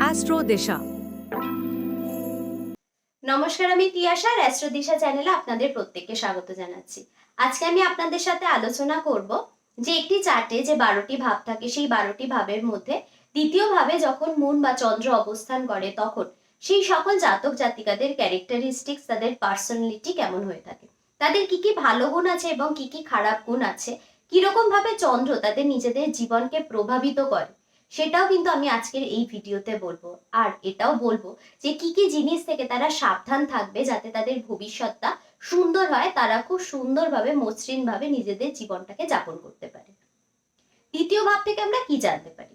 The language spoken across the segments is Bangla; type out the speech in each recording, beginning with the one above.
অ্যাস্ট্রো দিশা নমস্কার, আমি তিয়াশা অ্যাস্ট্রো দিশা চ্যানেলে আপনাদের প্রত্যেককে স্বাগত জানাচ্ছি। আজকে আমি আপনাদের সাথে আলোচনা করব যে একটি চার্টে যে বারোটি ভাব থাকে, সেই বারোটি ভাবের মধ্যে দ্বিতীয় ভাবে যখন মুন বা চন্দ্র অবস্থান করে তখন সেই সকল জাতক জাতিকাদের ক্যারেক্টারিস্টিক্স তাদের পার্সোনালিটি কেমন হয়ে থাকে? তাদের কি কি ভালো গুণ আছে এবং কি কি খারাপ গুণ আছে? কীরকম ভাবে চন্দ্র তাদের নিজেদের জীবনকে প্রভাবিত করে? সেটাও কিন্তু আমি আজকের এই ভিডিওতে বলব। আর এটাও বলব যে কি কি জিনিস থেকে তারা সাবধান থাকবে যাতে তাদের ভবিষ্যৎটা সুন্দর হয়, তারা খুব সুন্দরভাবে, মসৃণভাবে নিজেদের জীবনটাকে যাপন করতে পারে। দ্বিতীয় ভাব থেকে আমরা কি জানতে পারি?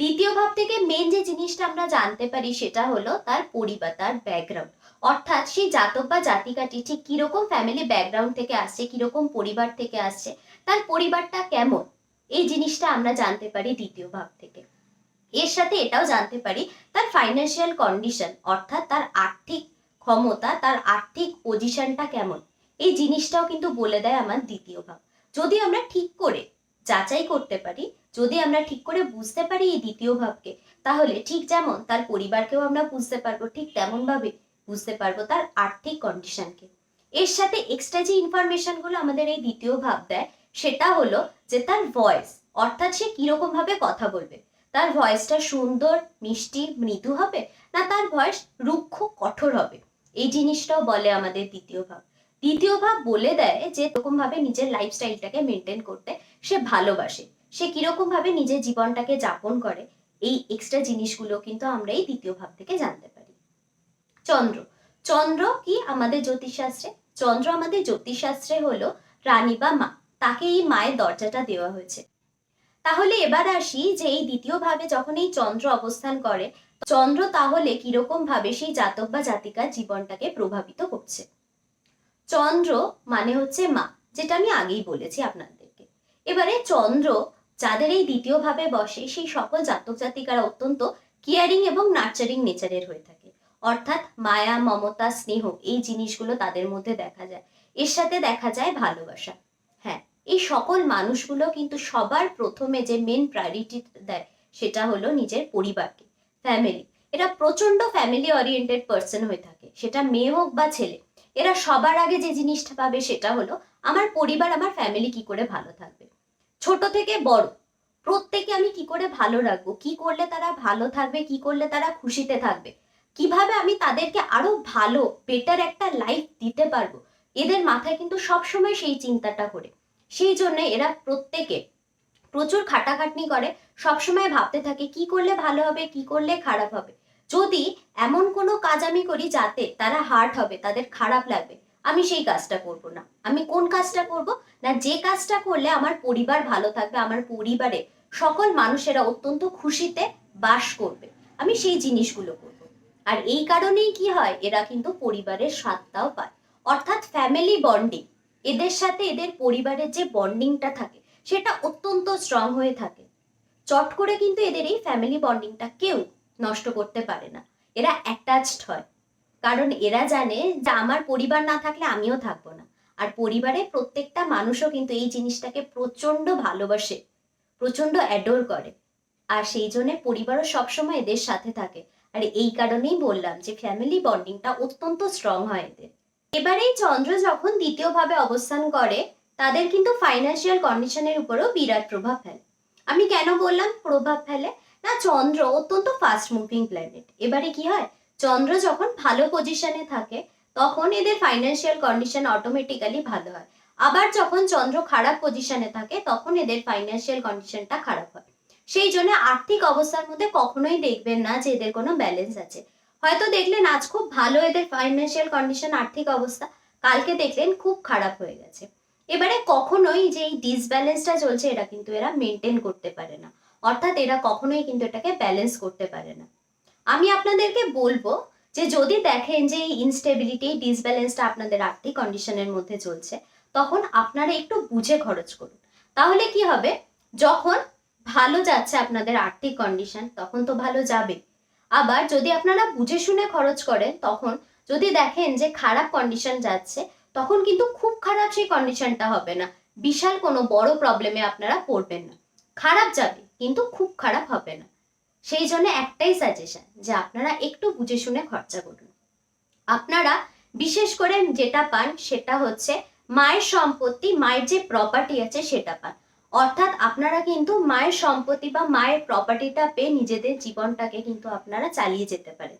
দ্বিতীয় ভাব থেকে মেন যে জিনিসটা আমরা জানতে পারি সেটা হলো তার পরিবার, তার ব্যাকগ্রাউন্ড অর্থাৎ সেই জাতক বা জাতিকাটি ঠিক কীরকম ফ্যামিলি ব্যাকগ্রাউন্ড থেকে আসছে, কীরকম পরিবার থেকে আসছে, তার পরিবারটা কেমন? এই জিনিসটা আমরা জানতে পারি দ্বিতীয় ভাব থেকে। এর সাথে এটাও জানতে পারি, তার ফাইন্যান্সিয়াল কন্ডিশন অর্থাৎ তার আর্থিক ক্ষমতা, তার আর্থিক পজিশনটা কেমন? এই জিনিসটাও কিন্তু বলে দেয় আমার দ্বিতীয় ভাব। যদি আমরা ঠিক করে যাচাই করতে পারি, যদি আমরা ঠিক করে বুঝতে পারি এই দ্বিতীয় ভাবকে, তাহলে ঠিক যেমন তার পরিবারকেও আমরা বুঝতে পারব, ঠিক তেমন ভাবে বুঝতে পারব তার আর্থিক কন্ডিশনকে এর সাথে এক্সট্রা যে ইনফরমেশনগুলো আমাদের এই দ্বিতীয় ভাব দেয় সেটা হলো যে তার ভয়েস অর্থাৎ সে কীরকম ভাবে কথা বলবে? তার ভয়েসটা সুন্দর, মিষ্টি, মৃদু হবে? না তার ভয়েস রুক্ষ, কঠোর হবে? এই জিনিসটাও বলে আমাদের দ্বিতীয় ভাব। দ্বিতীয় ভাব বলে দেয় যে এরকম ভাবে নিজের লাইফস্টাইলটাকে মেনটেন করতে সে ভালোবাসে। সে কীরকম ভাবে নিজের জীবনটাকে যাপন করে, এই এক্সট্রা জিনিসগুলো কিন্তু আমরা এই দ্বিতীয় ভাব থেকে জানতে পারি। চন্দ্র। চন্দ্র কি আমাদের জ্যোতিষশাস্ত্রে? চন্দ্র আমাদের জ্যোতিষশাস্ত্রে হলো রানী বা মা। তাকে এই মায়ের দরজাটা দেওয়া হয়েছে। তাহলে এবার আসি যে এই দ্বিতীয় ভাবে যখন এই চন্দ্র অবস্থান করে, চন্দ্র তাহলে কীরকম ভাবে সেই জাতক বা জাতিকার জীবনটাকে প্রভাবিত করছে? চন্দ্র মানে হচ্ছে মা, যেটা আমি আগেই বলেছি আপনাদেরকে। এবারে চন্দ্র যাদের এই দ্বিতীয় ভাবে বসে, সেই সকল জাতক জাতিকারা অত্যন্ত কেয়ারিং এবং নার্চারিং নেচারের হয়ে থাকে। অর্থাৎ মায়া, মমতা, স্নেহ, এই জিনিসগুলো তাদের মধ্যে দেখা যায়। এর সাথে দেখা যায় ভালোবাসা। এই সকল মানুষগুলো কিন্তু সবার প্রথমে যে মেন প্রায়োরিটি দেয় সেটা হলো নিজের পরিবারকে ফ্যামিলি এরা প্রচণ্ড ফ্যামিলি ওরিয়েন্টেড পার্সন হয়ে থাকে, সেটা মেয়ে হোক বা ছেলে। এরা সবার আগে যে জিনিসটা পাবে সেটা হলো আমার পরিবার, আমার ফ্যামিলি কি করে ভালো থাকবে। ছোট থেকে বড় প্রত্যেকে আমি কি করে ভালো রাখব? কি করলে তারা ভালো থাকবে? কি করলে তারা খুশিতে থাকবে? কীভাবে আমি তাদেরকে আরও ভালো বেটার একটা লাইফ দিতে পারব? এদের মাথায় কিন্তু সবসময় সেই চিন্তাটা করে। সেই জন্য এরা প্রত্যেকে প্রচুর খাটাখাটনি করে, সবসময় ভাবতে থাকে, কি করলে ভালো হবে, কি করলে খারাপ হবে। যদি এমন কোনো কাজ আমি করি যাতে তারা হার্ট হবে, তাদের খারাপ লাগবে, আমি সেই কাজটা করব না। আমি কোন কাজটা করব? না, যে কাজটা করলে আমার পরিবার ভালো থাকবে, আমার পরিবারে সকল মানুষেরা অত্যন্ত খুশিতে বাস করবে, আমি সেই জিনিসগুলো করব। আর এই কারণেই কি হয়, এরা কিন্তু পরিবারের স্বাদটাও পায়। অর্থাৎ ফ্যামিলি বন্ডিং এদের সাথে এদের পরিবারের যে বন্ডিংটা থাকে, সেটা অত্যন্ত স্ট্রং হয়ে থাকে। চট করে কিন্তু এদের এই ফ্যামিলি বন্ডিংটা কেউ নষ্ট করতে পারে না। এরা অ্যাটাচড হয়। কারণ এরা জানে যে আমার পরিবার না থাকলে আমিও থাকব না। আর পরিবারে প্রত্যেকটা মানুষও কিন্তু এই জিনিসটাকে প্রচণ্ড ভালোবাসে প্রচণ্ড অ্যাডোর করে। আর সেই জন্য পরিবারও সবসময় এদের সাথে থাকে। আর এই কারণেই বললাম যে ফ্যামিলি বন্ডিংটা অত্যন্ত স্ট্রং হয় এদের। এবারে এই চন্দ্র যখন দ্বিতীয়ভাবে অবস্থান করে, তাদের কিন্তু ফাইন্যান্সিয়াল কন্ডিশনের উপরেও বিরাট প্রভাব ফেলে। আমি কেন বললাম প্রভাব ফেলে? না, চন্দ্র অত্যন্ত ফাস্ট মুভিং প্ল্যানেট এবারে কি হয়? চন্দ্র যখন ভালো পজিশনে থাকে, তখন এদের ফাইন্যান্সিয়াল কন্ডিশন অটোমেটিক্যালি ভালো হয়। আবার যখন চন্দ্র খারাপ পজিশনে থাকে, তখন এদের ফাইন্যান্সিয়াল কন্ডিশনটা খারাপ হয়। সেই জন্য আর্থিক অবস্থার মধ্যে কখনোই দেখবেন না যে এদের কোনো ব্যালেন্স আছে। হয়তো দেখলেন আজ খুব ভালো এদের ফাইন্যান্সিয়াল কন্ডিশন আর্থিক অবস্থা। কালকে দেখলেন খুব খারাপ হয়ে গেছে। এবারে কখনোই যে এই ডিসব্যালেন্সটা চলছে এরা কিন্তু এরা মেনটেন করতে পারে না। অর্থাৎ এরা কখনোই কিন্তু এটাকে ব্যালেন্স করতে পারে না। আমি আপনাদেরকে বলব যে যদি দেখেন যে এই ইনস্টেবিলিটি ডিসব্যালেন্সটা আপনাদের আর্থিক কন্ডিশনের মধ্যে চলছে, তখন আপনারা একটু বুঝে খরচ করুন। তাহলে কি হবে? যখন ভালো যাচ্ছে আপনাদের আর্থিক কন্ডিশন তখন তো ভালো যাবে আবার যদি আপনারা বুঝে শুনে খরচ করেন তখন যদি দেখেন যে খারাপ কন্ডিশন যাচ্ছে, তখন কিন্তু খুব খারাপ সেই কন্ডিশনটা হবে না। বিশাল কোনো বড় প্রবলেমে আপনারা পড়বেন না। খারাপ যাবে, কিন্তু খুব খারাপ হবে না। সেই জন্য একটাই সাজেশন যে আপনারা একটু বুঝে শুনে খরচা করুন। আপনারা বিশেষ করে যেটা পান সেটা হচ্ছে মায়ের সম্পত্তি, মায়ের যে প্রপার্টি আছে সেটা পান। অর্থাৎ আপনারা কিন্তু মায়ের সম্পত্তি বা মায়ের প্রপার্টিটা পেয়ে নিজেদের জীবনটাকে কিন্তু আপনারা চালিয়ে যেতে পারেন।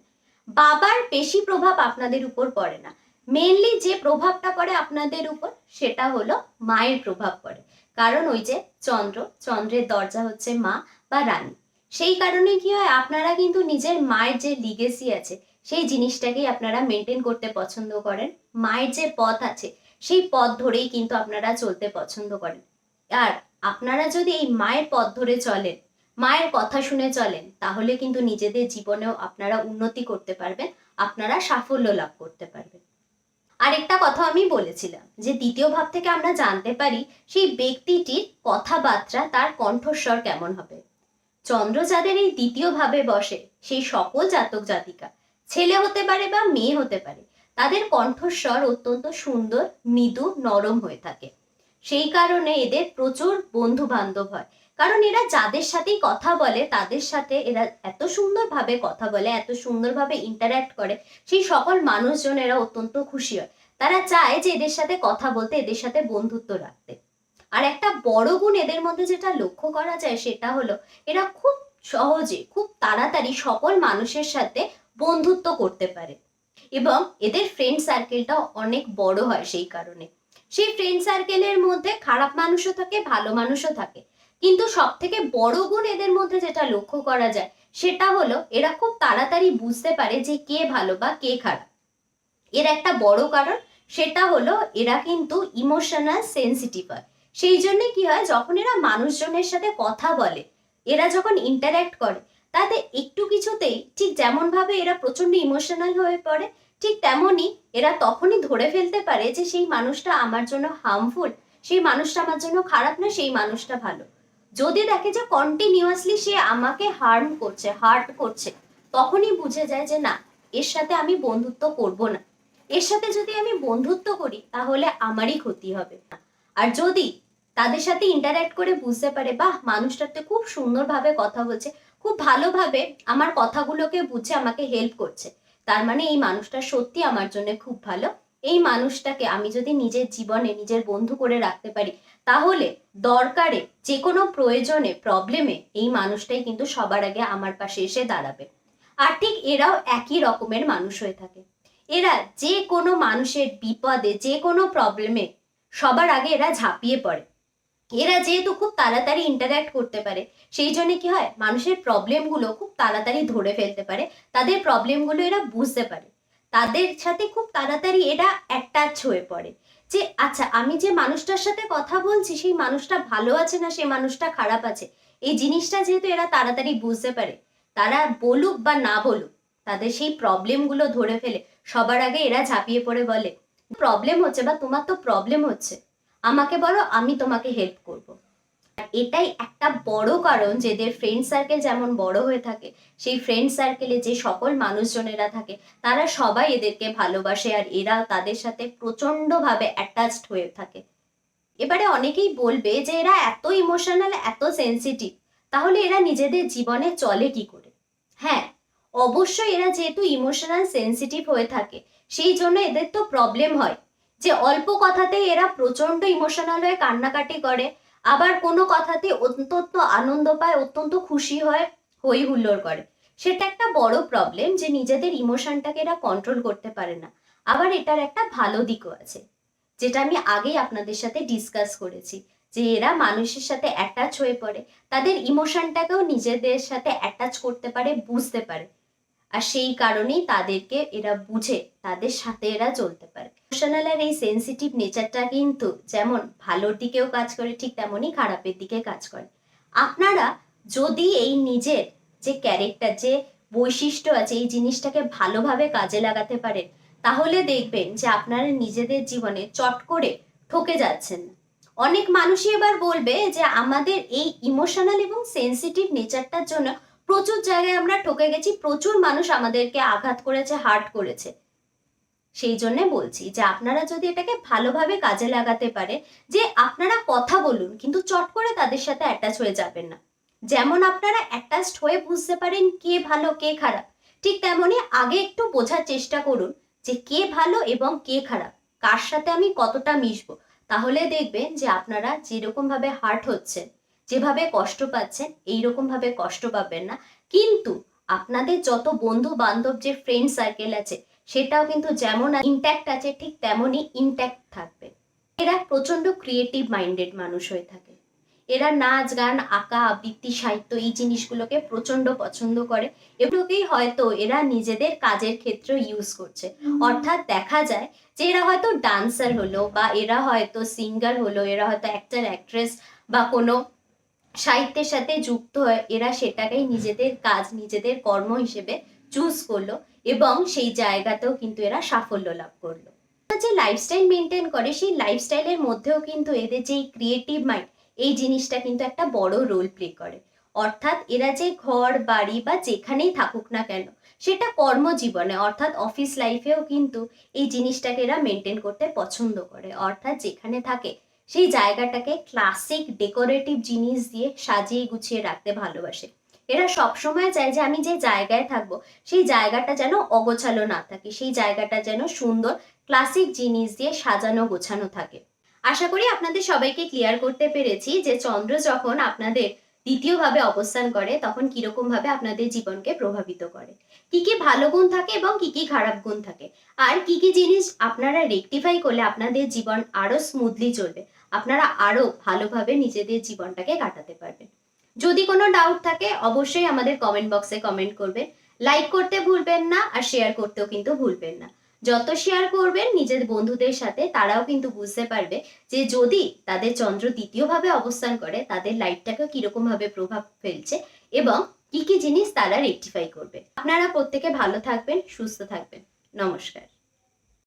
বাবার বেশি প্রভাব আপনাদের উপর পড়ে না। মেনলি যে প্রভাবটা পড়ে আপনাদের উপর, সেটা হলো মায়ের প্রভাব পড়ে। কারণ ওই যে চন্দ্র, চন্দ্রের দরজা হচ্ছে মা বা রানী। সেই কারণে কি হয়, আপনারা কিন্তু নিজের মায়ের যে লিগেসি আছে, সেই জিনিসটাকেই আপনারা মেনটেন করতে পছন্দ করেন। মায়ের যে পথ আছে, সেই পথ ধরেই কিন্তু আপনারা চলতে পছন্দ করেন। আর আপনারা যদি এই মায়ের পথ ধরে চলেন, মায়ের কথা শুনে চলেন, তাহলে কিন্তু নিজেদের জীবনেও আপনারা উন্নতি করতে পারবেন, আপনারা সাফল্য লাভ করতে পারবেন। আরেকটা কথা আমি বলেছিলাম, যে দ্বিতীয় ভাব থেকে আমরা জানতে পারি সেই ব্যক্তিটির কথাবার্তা, তার কণ্ঠস্বর কেমন হবে। চন্দ্র যাদের এই দ্বিতীয় ভাবে বসে, সেই সকল জাতক জাতিকা, ছেলে হতে পারে বা মেয়ে হতে পারে, তাদের কণ্ঠস্বর অত্যন্ত সুন্দর, মৃদু, নরম হয়ে থাকে। সেই কারণে এদের প্রচুর বন্ধু বান্ধব হয়। কারণ এরা যাদের সাথেই কথা বলে, তাদের সাথে এরা এত সুন্দরভাবে কথা বলে, এত সুন্দরভাবে ইন্টারাক্ট করে, সেই সকল মানুষজন এরা অত্যন্ত খুশি হয়। তারা চায় যে এদের সাথে কথা বলতে, এদের সাথে বন্ধুত্ব রাখতে। আর একটা বড় গুণ এদের মধ্যে যেটা লক্ষ্য করা যায় সেটা হলো, এরা খুব সহজে, খুব তাড়াতাড়ি সকল মানুষের সাথে বন্ধুত্ব করতে পারে। এবং এদের ফ্রেন্ড সার্কেলটাও অনেক বড় হয় সেই কারণে। সেই ফ্রেন্ড সার্কেলের মধ্যে খারাপ মানুষও থাকে, ভালো মানুষও থাকে। কিন্তু সব থেকে বড় গুণ এদের মধ্যে যেটা লক্ষ্য করা যায়, সেটা হলো এরা খুব তাড়াতাড়ি বুঝতে পারে যে কে ভালো বা কে খারাপ। এর একটা বড় কারণ, সেটা হলো এরা কিন্তু ইমোশনাল সেন্সিটিভ হয়। সেই জন্য কি হয়, যখন এরা মানুষজনের সাথে কথা বলে, এরা যখন ইন্টারাক্ট করে, তাতে একটু কিছুতেই ঠিক যেমন ভাবে এরা প্রচণ্ড ইমোশনাল হয়ে পড়ে ঠিক তেমনই এরা তখনই ধরে ফেলতে পারে যে সেই মানুষটা আমার জন্য হার্মফুল সেই মানুষটা আমার জন্য খারাপ না, সেই মানুষটা ভালো। যদি দেখে যে কন্টিনিউয়াসলি সে আমাকে হার্ম করছে হার্ট করছে, তখনই বুঝে যায় যে না, এর সাথে আমি বন্ধুত্ব করব না। এর সাথে যদি আমি বন্ধুত্ব করি, তাহলে আমারই ক্ষতি হবে। আর যদি তাদের সাথে ইন্টারাক্ট করে বুঝতে পারে, বাহ মানুষটাতে খুব সুন্দরভাবে কথা বলছে, খুব ভালোভাবে আমার কথাগুলোকে বুঝে আমাকে হেল্প করছে। তার মানে এই মানুষটা সত্যি আমার জন্য খুব ভালো। এই মানুষটাকে আমি যদি নিজের জীবনে নিজের বন্ধু করে রাখতে পারি, তাহলে দরকারে যে কোনো প্রয়োজনে প্রবলেমে এই মানুষটাই কিন্তু সবার আগে আমার পাশে এসে দাঁড়াবে। আর ঠিক এরাও একই রকমের মানুষ হয়ে থাকে। এরা যে কোনো মানুষের বিপদে যে কোনো প্রবলেমে সবার আগে এরা ঝাঁপিয়ে পড়ে। এরা যেহেতু খুব তাড়াতাড়ি ইন্টারাক্ট করতে পারে, সেই জন্য কি হয়, মানুষের প্রবলেমগুলো খুব তাড়াতাড়ি ধরে ফেলতে পারে, তাদের প্রবলেমগুলো এরা বুঝতে পারে। তাদের সাথে খুব তাড়াতাড়ি এরা অ্যাটাচ হয়ে পড়ে যে আচ্ছা আমি যে মানুষটার সাথে কথা বলছি, সেই মানুষটা ভালো আছে না, সেই মানুষটা খারাপ আছে? এই জিনিসটা যেহেতু এরা তাড়াতাড়ি বুঝতে পারে, তারা বলুক বা না বলুক, তাদের সেই প্রবলেমগুলো ধরে ফেলে, সবার আগে এরা ঝাঁপিয়ে পড়ে বলে প্রবলেম হচ্ছে বা তোমার তো প্রবলেম হচ্ছে। আমাকে বলো, আমি তোমাকে হেল্প করব। এটাই একটা বড় কারণ যে এদের ফ্রেন্ড সার্কেল যেমন বড় হয়ে থাকে, সেই ফ্রেন্ড সার্কেলে যে সকল মানুষজনেরা থাকে, তারা সবাই এদেরকে ভালোবাসে আর এরা তাদের সাথে প্রচন্ডভাবে অ্যাটাচড হয়ে থাকে। এবারে অনেকেই বলবে যে এরা এত ইমোশনাল এত সেন্সিটিভ তাহলে এরা নিজেদের জীবনে চলে কি করে? হ্যাঁ অবশ্যই এরা যেহেতু ইমোশনাল সেন্সিটিভ হয়ে থাকে, সেই জন্য এদের তো প্রবলেম হয়। যে অল্প কথাতেই এরা প্রচণ্ড ইমোশনাল হয়ে কান্নাকাটি করে, আবার কোনো কথাতে অত্যন্ত আনন্দ পায়, অত্যন্ত খুশি হয়, হই হুল্লোড় করে। সেটা একটা বড় প্রবলেম যে নিজেদের ইমোশনটাকে এরা কন্ট্রোল করতে পারে না। আবার এটার একটা ভালো দিকও আছে, যেটা আমি আগেই আপনাদের সাথে ডিসকাস করেছি, যে এরা মানুষের সাথে অ্যাটাচ হয়ে পড়ে, তাদের ইমোশনটাকেও নিজেদের সাথে অ্যাটাচ করতে পারে, বুঝতে পারে। আর সেই কারণেই তাদেরকে এরা বুঝে তাদের সাথে এরা চলতে পারে। ইমোশনাল আর এই সেন্সিটিভ নেচারটা কিন্তু যেমন ভালোর দিকেও কাজ করে, ঠিক তেমনই খারাপের দিকে কাজ করে। আপনারা যদি এই নিজের যে ক্যারেক্টার যে বৈশিষ্ট্য আছে, এই জিনিসটাকে ভালোভাবে কাজে লাগাতে পারেন, তাহলে দেখবেন যে আপনারা নিজেদের জীবনে চট করে ঠকে যাচ্ছেন না। অনেক মানুষই এবার বলবে যে আমাদের এই ইমোশনাল এবং সেন্সিটিভ নেচারটার জন্য প্রচুর জায়গায় আমরা ঠকে গেছি, প্রচুর মানুষ আমাদেরকে আঘাত করেছে হার্ট করেছে। সেই জন্য বলছি যে আপনারা যদি এটাকে ভালোভাবে কাজে লাগাতে পারে, যে আপনারা কথা বলুন, কিন্তু চট করে তাদের সাথে অ্যাটাচ হয়ে যাবেন না। যেমন আপনারা অ্যাটাচড হয়ে বুঝতে পারেন কে ভালো, কে খারাপ। ঠিক তেমনই আগে একটু বোঝার চেষ্টা করুন যে কে ভালো এবং কে খারাপ, কার সাথে আমি কতটা মিশবো। তাহলে দেখবেন যে আপনারা যেরকম ভাবে হার্ট হচ্ছেন। যেভাবে কষ্ট পাচ্ছেন এইরকম ভাবে কষ্ট পাবেন না। কিন্তু আপনাদের যত বন্ধু বান্ধব যে ফ্রেন্ড সার্কেল আছে সেটাও কিন্তু যেমন ইনট্যাক্ট আছে ঠিক তেমনই ইনট্যাক্ট থাকবে। এরা প্রচণ্ড ক্রিয়েটিভ মাইন্ডেড মানুষ হয়ে থাকে। এরা নাচ গান আঁকা আবৃত্তি সাহিত্য এই জিনিসগুলোকে প্রচণ্ড পছন্দ করে। এগুলোকেই হয়তো এরা নিজেদের কাজের ক্ষেত্রে ইউজ করছে। অর্থাৎ দেখা যায় যে এরা হয়তো ডান্সার হলো বা এরা হয়তো সিঙ্গার হলো এরা হয়তো অ্যাক্টার অ্যাক্ট্রেস বা কোনো সাহিত্যের সাথে যুক্ত হয়ে এরা সেটাকেই নিজেদের কাজ, নিজেদের কর্ম হিসেবে চুজ করল এবং সেই জায়গাতেও কিন্তু এরা সাফল্য লাভ করল। যে লাইফস্টাইল মেনটেন করে, সেই লাইফস্টাইলের মধ্যেও কিন্তু এদের যে ক্রিয়েটিভ মাইন্ড এই জিনিসটা কিন্তু একটা বড় রোল প্লে করে। অর্থাৎ এরা যে ঘর, বাড়ি বা যেখানেই থাকুক না কেন, সেটা কর্মজীবনে, অর্থাৎ অফিস লাইফেও কিন্তু এই জিনিসটাকে এরা মেনটেন করতে পছন্দ করে। অর্থাৎ যেখানে থাকে সেই জায়গাটাকে ক্লাসিক ডেকোরেটিভ জিনিস দিয়ে সাজিয়ে গুছিয়ে রাখতে ভালোবাসে। এরা সবসময় চায় যে আমি যে জায়গায় থাকব, সেই জায়গাটা যেন অগোছালো না থাকে, সেই জায়গাটা যেন সুন্দর ক্লাসিক জিনিস দিয়ে সাজানো গোছানো থাকে। আশা করি আপনাদের সবাইকে ক্লিয়ার করতে পেরেছি যে চন্দ্র যখন আপনাদের দ্বিতীয়ভাবে অবস্থান করে, তখন কীরকম ভাবে আপনাদের জীবনকে প্রভাবিত করে। কি কি ভালো গুণ থাকে এবং কি কি খারাপ গুণ থাকে। আর কি কি জিনিস আপনারা রেকটিফাই করলে আপনাদের জীবন আরও স্মুথলি চলবে। আপনারা আরও ভালোভাবে নিজেদের জীবনটাকে কাটাতে পারবেন। যদি কোনো ডাউট থাকে, অবশ্যই আমাদের কমেন্ট বক্সে কমেন্ট করবেন। লাইক করতে ভুলবেন না আর শেয়ার করতেও কিন্তু ভুলবেন না। যত শেয়ার করবেন, নিজের বন্ধুদের সাথে, তারাও কিন্তু বুঝতে পারবে যে যদি তাদের চন্দ্র দ্বিতীয়ভাবে অবস্থান করে, তাদের লাইফটাকে কীরকম ভাবে প্রভাব ফেলছে এবং কি কি জিনিস তারা রেকটিফাই করবে। আপনারা প্রত্যেকে ভালো থাকবেন, সুস্থ থাকবেন। নমস্কার।